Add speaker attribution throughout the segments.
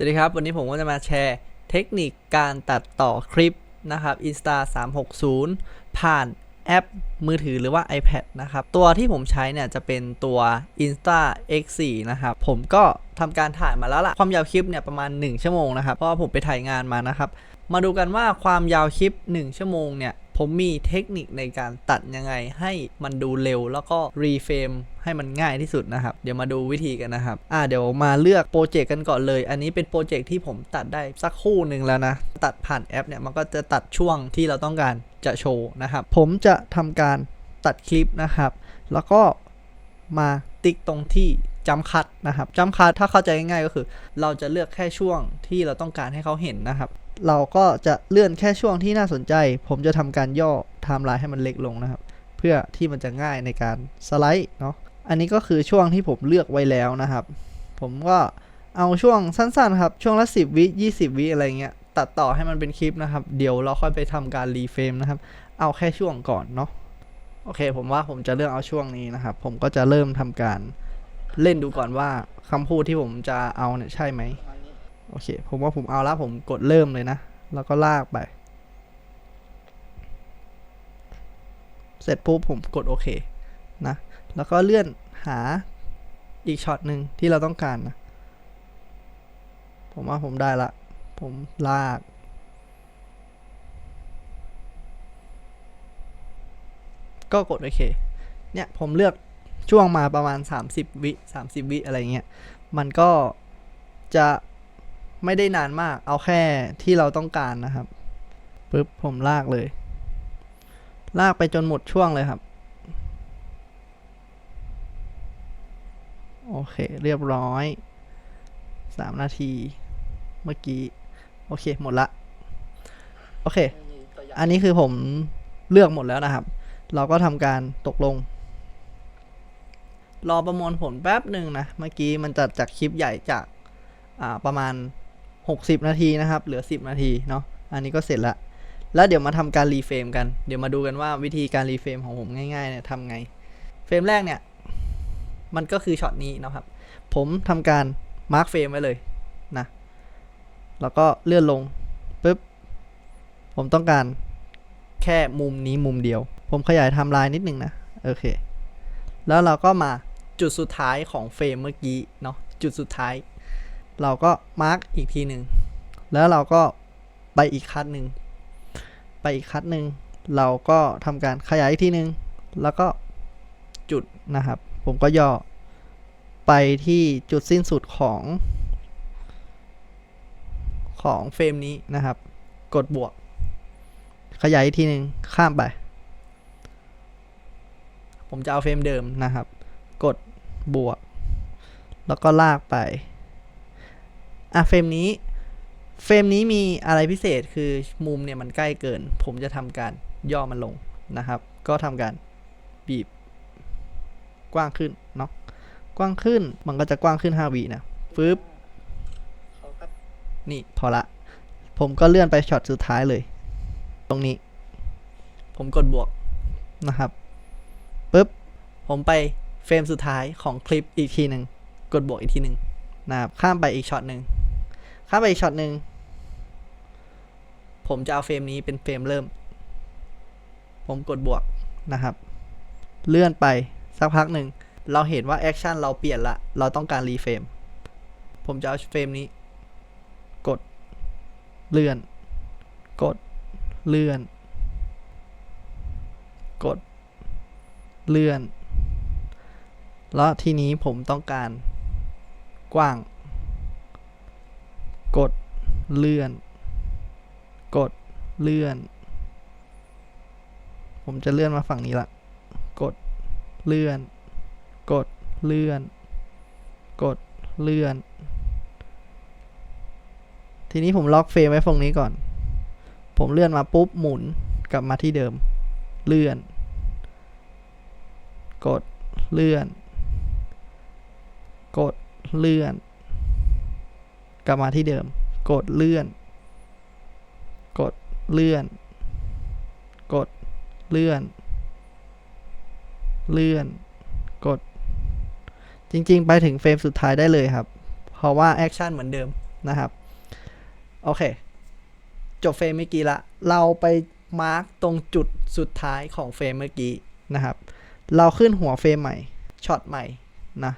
Speaker 1: สวัสดีครับ วันนี้ผมก็จะมาแชร์เทคนิคการตัดต่อคลิปนะครับ Insta 360 ผ่านแอปมือถือหรือว่า iPad นะครับ ตัวที่ผมใช้เนี่ยจะเป็นตัว Insta X4 นะครับ ผมก็ทำการถ่ายมาแล้วล่ะ ความยาวคลิปเนี่ยประมาณ 1 ชั่วโมงนะครับ เพราะว่าผมไปถ่ายงานมานะครับ มาดูกันว่าความยาวคลิป 1 ชั่วโมงเนี่ย ผมมีเทคนิคในการตัดยังไงให้มันดูเร็วแล้วก็รีเฟรมให้มันง่ายที่สุดนะครับ เดี๋ยวมาดูวิธีกันนะครับ อ่าเดี๋ยวมาเลือกโปรเจกต์กันก่อนเลย อันนี้เป็นโปรเจกต์ที่ผมตัดได้สักคู่หนึ่งแล้วนะ ตัดผ่านแอปเนี่ยมันก็จะตัดช่วงที่เราต้องการจะโชว์นะครับ ผมจะทำการตัดคลิปนะครับ แล้วก็มาติ๊กตรงที่ จำคัดนะครับจำคัดถ้าเข้าใจง่ายๆก็คือ เราจะเลือกแค่ช่วงที่เราต้องการให้เขาเห็นนะครับ เราก็จะเลื่อนแค่ช่วงที่น่าสนใจ ผมจะทำการย่อไทม์ไลน์ให้มันเล็กลงนะครับ เพื่อที่มันจะง่ายในการสไลด์เนาะอันนี้ก็คือช่วงที่ผมเลือกไว้แล้วนะครับ ผมก็เอาช่วงสั้นๆครับ ช่วงละ 10 วิ 20 วิอะไรเงี้ย ตัดต่อให้มันเป็นคลิปนะครับ เดี๋ยวเราค่อยไปทำการรีเฟรมนะครับ เอาแค่ช่วงก่อนเนาะ โอเค ผมว่าผมจะเลือกเอาช่วงนี้นะครับ ผมก็จะเริ่มทำการ เล่นดูก่อนว่าคำพูดที่ผมจะเอาเนี่ยใช่ไหมโอเค ผมว่าผมเอาแล้วผมกดเริ่มเลยนะ แล้วก็ลากไป เสร็จปุ๊บผมกดโอเคนะ แล้วก็เลื่อนหาอีกช็อตหนึ่งที่เราต้องการนะ ผมว่าผมได้ละ ผมลาก ก็กดโอเค เนี่ยผมเลือก ช่วงมาประมาณ 30 วิ 30 วิอะไรเงี้ย มันก็จะไม่ได้นานมาก เอาแค่ที่เราต้องการนะครับปึ๊บผมลากเลย ลากไปจนหมดช่วงเลยครับ โอเค เรียบร้อยสามนาที เมื่อกี้ โอเค หมดละ โอเค อันนี้คือผมเลือกหมดแล้วนะครับ เราก็ทำการตกลง รอประมวลผลแป๊บหนึ่งนะ เมื่อกี้มันจัดจากคลิปใหญ่จากอ่าประมาณ 60 นาทีนะครับ เหลือ 10 นาทีเนาะ อันนี้ก็เสร็จละ แล้วเดี๋ยวมาทำการรีเฟรมกัน เดี๋ยวมาดูกันว่าวิธีการรีเฟรมของผมง่ายๆเนี่ยทำไง เฟรมแรกเนี่ย มันก็คือช็อตนี้นะครับ ผมทำการมาร์คเฟรมไว้เลยนะ แล้วก็เลื่อนลงปุ๊บ ผมต้องการแค่มุมนี้มุมเดียว ผมขยายไทม์ไลน์นิดนึงนะ โอเค แล้วเราก็มา จุดสุดท้ายของเฟรมเมื่อกี้เนาะจุดสุดท้าย เราก็มาร์กอีกทีหนึ่งแล้วเราก็ไปอีกคัดหนึ่งไปอีกคัดหนึ่งเราก็ทำการขยายอีกทีหนึ่งแล้วก็จุดนะครับ ผมก็ย่อไปที่จุดสิ้นสุดของของเฟรมนี้นะครับ กดบวก ขยายอีกทีหนึ่งข้ามไป ผมจะเอาเฟรมเดิมนะครับ บวก แล้วก็ลากไป อะเฟรมนี้เฟรมนี้มีอะไรพิเศษคือมุมเนี่ยมันใกล้เกิน ผมจะทำการย่อมันลงนะครับ ก็ทำการบีบกว้างขึ้นเนาะกว้างขึ้นมันก็จะกว้างขึ้น5วินะฟึบนี่พอละ ผมก็เลื่อนไปช็อตสุดท้ายเลย ตรงนี้ ผมกดบวกนะครับปึ๊บผมไป เฟรมสุดท้ายของคลิปอีกทีหนึ่งกดบวกอีกทีหนึ่งนะครับข้ามไปอีกช็อตหนึ่งข้ามไปอีกช็อตหนึ่งผมจะเอาเฟรมนี้เป็นเฟรมเริ่ม ผมกดบวกนะครับ เลื่อนไปสักพักหนึ่ง เราเห็นว่าแอคชั่นเราเปลี่ยนละ เราต้องการรีเฟรม ผมจะเอาเฟรมนี้ กด เลื่อน กด เลื่อน กด เลื่อน แล้วทีนี้ผมต้องการกว้าง กดเลื่อน กดเลื่อน ผมจะเลื่อนมาฝั่งนี้ละ กดเลื่อน กดเลื่อน กดเลื่อน ทีนี้ผมล็อกเฟรมไว้ฝั่งนี้ก่อน ผมเลื่อนมาปุ๊บหมุนกลับมาที่เดิม เลื่อน กดเลื่อน กดเลื่อน กลับมาที่เดิม กดเลื่อน กดเลื่อน กดเลื่อน เลื่อน กด จริง ๆ ไปถึงเฟรมสุดท้ายได้เลยครับ เพราะว่าแอคชั่นเหมือนเดิมนะครับ โอเค จบเฟรมเมื่อกี้ละ เราไปมาร์กตรงจุดสุดท้ายของเฟรมเมื่อกี้นะครับ เราขึ้นหัวเฟรมใหม่ ช็อตใหม่นะ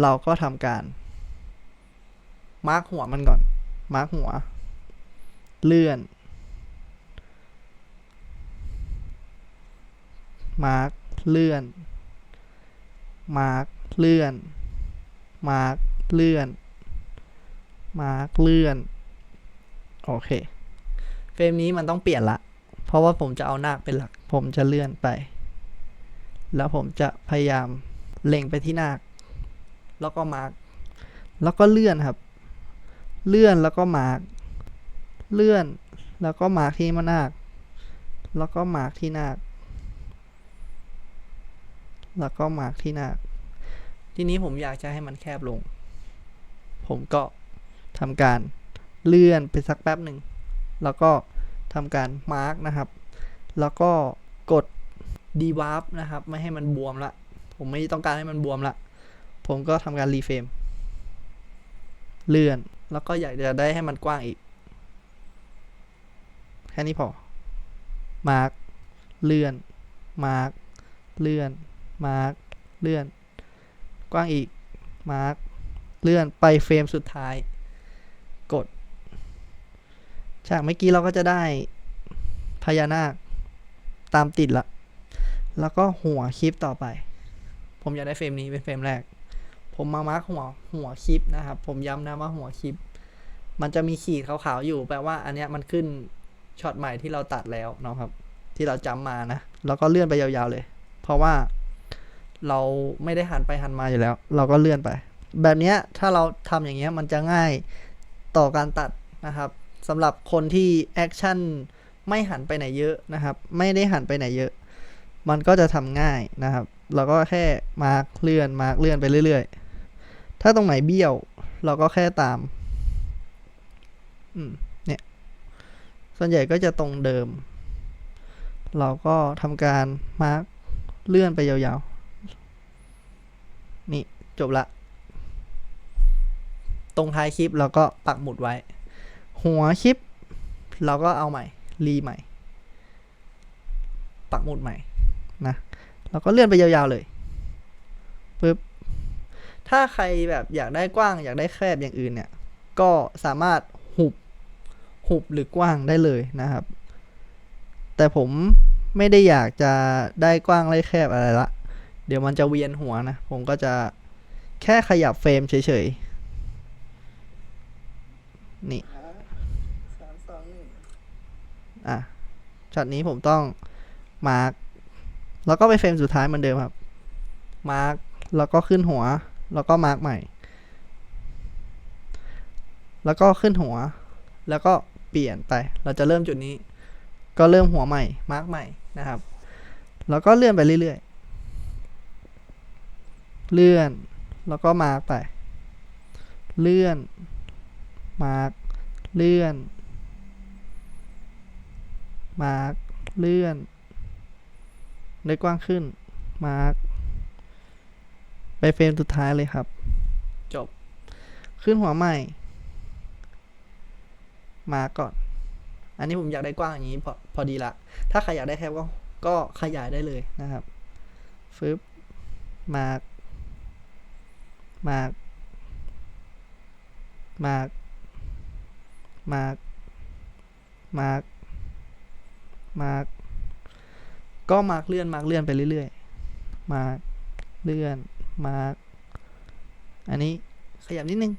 Speaker 1: เราก็ทำการมาร์กหัวมันก่อน มาร์กหัว เลื่อน มาร์กเลื่อน มาร์กเลื่อน มาร์กเลื่อน มาร์กเลื่อน โอเค เฟรมนี้มันต้องเปลี่ยนละ เพราะว่าผมจะเอาหน้าเป็นหลัก ผมจะเลื่อนไป แล้วผมจะพยายามเล็งไปที่หน้า แล้วก็มาร์กแล้วก็เลื่อนครับ เลื่อนแล้วก็มาร์กเลื่อน แล้วก็มาร์กที่มานาคแล้วก็มาร์กที่นาคแล้วก็มาร์กที่นาคทีนี้ผมอยากจะให้มันแคบลง ผมก็ทำการเลื่อนไปสักแป๊บหนึ่ง แล้วก็ทำการมาร์กนะครับ แล้วก็กด d w a r p นะครับ ไม่ให้มันบวมละ ผมไม่ต้องการให้มันบวมละ ผมก็ทำการรีเฟรมเลื่อน แล้วก็อยากจะได้ให้มันกว้างอีก แค่นี้พอ มาร์กเลื่อน มาร์กเลื่อน มาร์กเลื่อน กว้างอีก มาร์กเลื่อนไปเฟรมสุดท้าย กด จากเมื่อกี้เราก็จะได้พญานาค ตามติดละ แล้วก็หัวคลิปต่อไป ผมอยากได้เฟรมนี้เป็นเฟรมแรก ผมมามาร์กหัวหัวคลิปนะครับ ผมย้ำนะว่าหัวคลิป มันจะมีขีดขาวๆอยู่แปลว่าอันเนี้ยมันขึ้นช็อตใหม่ที่เราตัดแล้วนะครับ ที่เราจำมานะแล้วก็เลื่อนไปยาวๆเลย เพราะว่าเราไม่ได้หันไปหันมาอยู่แล้ว เราก็เลื่อนไป แบบเนี้ยถ้าเราทำอย่างเงี้ยมันจะง่ายต่อการตัดนะครับสำหรับคนที่แอคชั่นไม่หันไปไหนเยอะนะครับ ไม่ได้หันไปไหนเยอะ มันก็จะทำง่ายนะครับ เราก็แค่มาร์กเลื่อนมาร์กเลื่อนไปเรื่อย ๆ ถ้าตรงไหนเบี้ยว เราก็แค่ตาม อืม เนี่ย ส่วนใหญ่ก็จะตรงเดิม เราก็ทำการมาร์กเลื่อนไปยาวๆ นี่จบละ ตรงท้ายคลิปเราก็ปักหมุดไว้ หัวคลิป เราก็เอาใหม่ รีใหม่ ปักหมุดใหม่นะแล้วก็เลื่อนไปยาวๆเลยปึ๊บ ถ้าใครแบบอยากได้กว้าง อยากได้แคบอย่างอื่นเนี่ย ก็สามารถหุบหุบหรือกว้างได้เลยนะครับ แต่ผมไม่ได้อยากจะได้กว้างได้แคบอะไรละ เดี๋ยวมันจะเวียนหัวนะ ผมก็จะแค่ขยับเฟรมเฉยๆ นี่
Speaker 2: องหนึ่ง
Speaker 1: อะช็อตนี้ผมต้องมาร์กแล้วก็ไปเฟรมสุดท้ายเหมือนเดิมครับ มาร์กแล้วก็ขึ้นหัว แล้วก็มาร์กใหม่ แล้วก็ขึ้นหัว แล้วก็เปลี่ยนไป เราจะเริ่มจุดนี้ ก็เริ่มหัวใหม่ มาร์กใหม่นะครับ แล้วก็เลื่อนไปเรื่อยๆ เลื่อน แล้วก็มาร์กไป เลื่อน มาร์กเลื่อน มาร์กเลื่อน ได้กว้างขึ้น มาร์ก ไปเฟรมสุดท้ายเลยครับ จบ ขึ้นหัวใหม่ มาร์กก่อน อันนี้ผมอยากได้กว้างอย่างนี้พอพอดีละ ถ้าใครอยากได้แคบก็ก็ขยายได้เลยนะครับฟึบมาร์กมาร์กมาร์กมาร์กมาร์กมาร์กก็มาร์กเลื่อนมาร์กเลื่อนไปเรื่อยๆ มาร์กเลื่อน มา อันนี้ขยับนิดนึง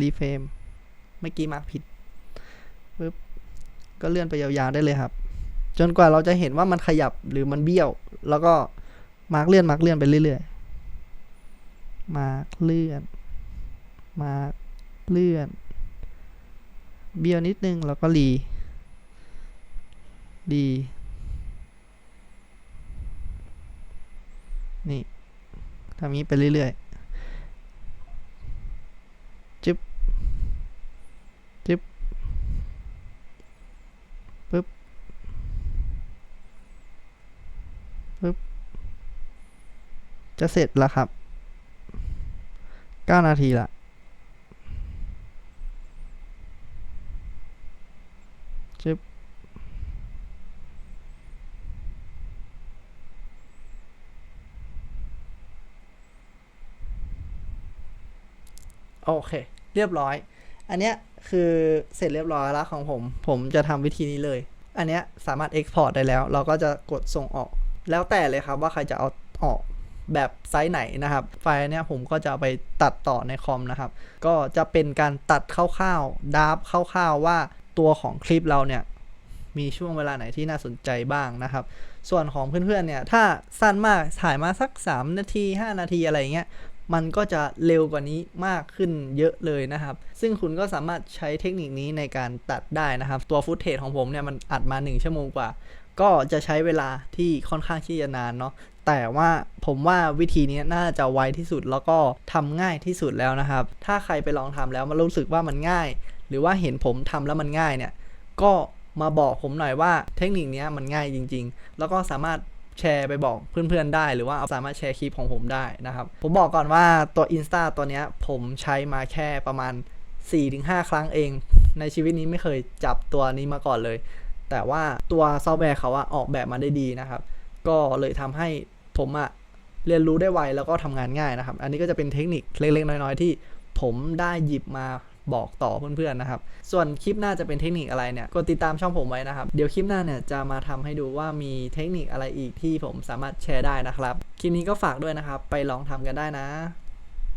Speaker 1: รีเฟรมเมื่อกี้มาผิดปึ๊บก็เลื่อนไปยาวๆได้เลยครับ จนกว่าเราจะเห็นว่ามันขยับหรือมันเบี้ยว แล้วก็มาร์กเลื่อนมาร์กเลื่อนไปเรื่อยๆ มาร์กเลื่อน มาร์กเลื่อน เบี้ยวนิดนึงแล้วก็รีดี นี่ ทำนี้ไปเรื่อยๆ จึ๊บ จึ๊บ ปึ๊บ ปึ๊บ จะเสร็จแล้วครับ 9 นาทีละ จึ๊บ โอเค เรียบร้อย อันเนี้ยคือเสร็จเรียบร้อยแล้วของผม ผมจะทำวิธีนี้เลย อันเนี้ยสามารถ Export ได้แล้ว เราก็จะกดส่งออก แล้วแต่เลยครับว่าใครจะเอาออกแบบไซส์ไหนนะครับ ไฟล์เนี้ยผมก็จะไปตัดต่อในคอมนะครับ ก็จะเป็นการตัดคร่าวๆดับคร่าวๆว่าตัวของคลิปเราเนี่ยมีช่วงเวลาไหนที่น่าสนใจบ้างนะครับ ส่วนของเพื่อนๆเนี่ยถ้าสั้นมากถ่ายมาสัก 3 นาที 5 นาทีอะไรอย่างเงี้ย มันก็จะเร็วกว่านี้มากขึ้นเยอะเลยนะครับ ซึ่งคุณก็สามารถใช้เทคนิคนี้ในการตัดได้นะครับ ตัวฟุตเทจของผมเนี่ยมันอัดมา 1 ชั่วโมงกว่า ก็จะใช้เวลาที่ค่อนข้างที่จะนานเนาะแต่ว่าผมว่าวิธีนี้น่าจะไวที่สุดแล้วก็ทำง่ายที่สุดแล้วนะครับ ถ้าใครไปลองทำแล้วมันรู้สึกว่ามันง่าย หรือว่าเห็นผมทำแล้วมันง่ายเนี่ย ก็มาบอกผมหน่อยว่าเทคนิคนี้มันง่ายจริง ๆ แล้วก็สามารถ แชร์ไปบอกเพื่อนๆได้หรือว่าสามารถแชร์คลิปของผมได้นะครับ ผมบอกก่อนว่าตัว Insta ตัวเนี้ยผมใช้มาแค่ประมาณ 4-5 ครั้งเอง ในชีวิตนี้ไม่เคยจับตัวนี้มาก่อนเลย แต่ว่าตัวซอฟต์แวร์เขาอะออกแบบมาได้ดีนะครับ ก็เลยทำให้ผมอะเรียนรู้ได้ไวแล้วก็ทำงานง่ายนะครับ อันนี้ก็จะเป็นเทคนิคเล็กๆ น้อยๆ ที่ผมได้หยิบมา บอกต่อเพื่อนๆนะครับ ส่วนคลิปหน้าจะเป็นเทคนิคอะไรเนี่ยกดติดตามช่องผมไว้นะครับ เดี๋ยวคลิปหน้าเนี่ยจะมาทำให้ดูว่ามีเทคนิคอะไรอีกที่ผมสามารถแชร์ได้นะครับ คลิปนี้ก็ฝากด้วยนะครับ ไปลองทำกันได้นะ